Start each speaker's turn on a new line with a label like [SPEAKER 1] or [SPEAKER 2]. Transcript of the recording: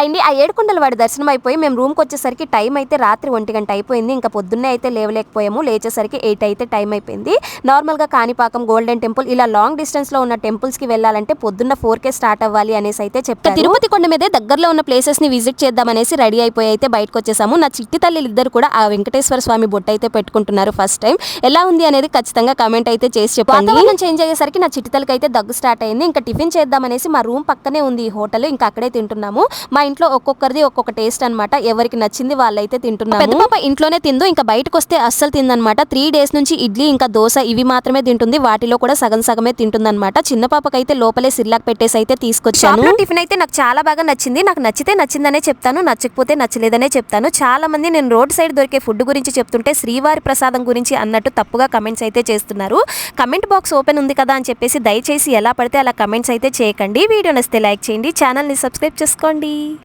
[SPEAKER 1] అయింది. ఆ ఏడుకొండల వాడి దర్శనం అయిపోయి మేము రూమ్కి వచ్చేసరికి టైం అయితే రాత్రి ఒంటి గంట అయిపోయింది. ఇంకా పొద్దున్నే అయితే లేవలేకపోయాము. లేచేసరికి ఎయిట్ అయితే టైం అయిపోయింది. నార్మల్గా కాణిపాకం గోల్డెన్ టెంపుల్ ఇలా లాంగ్ డిస్టెన్స్లో ఉన్న టెంపుల్స్కి వెళ్ళాలంటే పొద్దున్న ఫోర్ కే స్టార్ట్ అవ్వాలి అనేసి అయితే చెప్పారు. తిరుపతి కొండ మీదే దగ్గరలో ఉన్న ప్లేసెస్ని విజిట్ చేద్దాం అనేసి రెడీ అయిపోయి అయితే బయటకు వచ్చేసాము. నా చిట్టి తల్లి ఇద్దరు కూడా ఆ వెంకటేశ్వర స్వామి బొట్టు అయితే పెట్టుకుంటున్నారు ఫస్ట్ టైం ఎలా ఉంది అనేది ఖచ్చితంగా కమెంట్ అయితే చేసి చెప్పండి. వాతావరణం చేంజ్ అయ్యేసరికి నా చిట్టి తల్లికి అయితే దగ్గు స్టార్ట్ అయింది. ఇంకా టిఫిన్ చేద్దామనేసి మా రూమ్ పక్కనే ఉంది ఈ హోటల్ ఇంకా అక్కడే తింటున్నాము. మా ఇంట్లో ఒక్కొక్కరిది ఒక్కొక్క టేస్ట్ అన్నమాట. ఎవరికి నచ్చింది వాళ్ళైతే తింటున్నారు పెద్ద పాప ఇంట్లోనే తిందు ఇంకా బయటకు వస్తే అస్సలు తిందనమాట త్రీ డేస్ నుంచి ఇడ్లీ ఇంకా దోశ ఇవి మాత్రమే తింటుంది. వాటిలో కూడా సగం సగమే తింటుందన్నమాట. చిన్న పాపకైతే లోపలే సిర్లాక్ పెట్టేసి అయితే తీసుకొచ్చాను. టిఫిన్ అయితే నాకు చాలా బాగా నచ్చింది. నాకు నచ్చితే నచ్చిందనే చెప్తాను నచ్చకపోతే నచ్చలేదనే చెప్తాను. చాలా మంది నేను రోడ్ సైడ్ దొరికే ఫుడ్ గురించి చెప్తుంటే శ్రీవారి ప్రసాదం గురించి అన్నట్టు తప్పుగా కమెంట్స్ అయితే చేస్తున్నారు. కమెంట్ బాక్స్ ఓపెన్ ఉంది కదా అని చెప్పేసి దయచేసి ఎలా పడితే అలా కమెంట్స్ అయితే చేయకండి. వీడియో నచ్చితే లైక్ చేయండి. ఛానల్ని సబ్స్క్రైబ్ చేసుకోండి.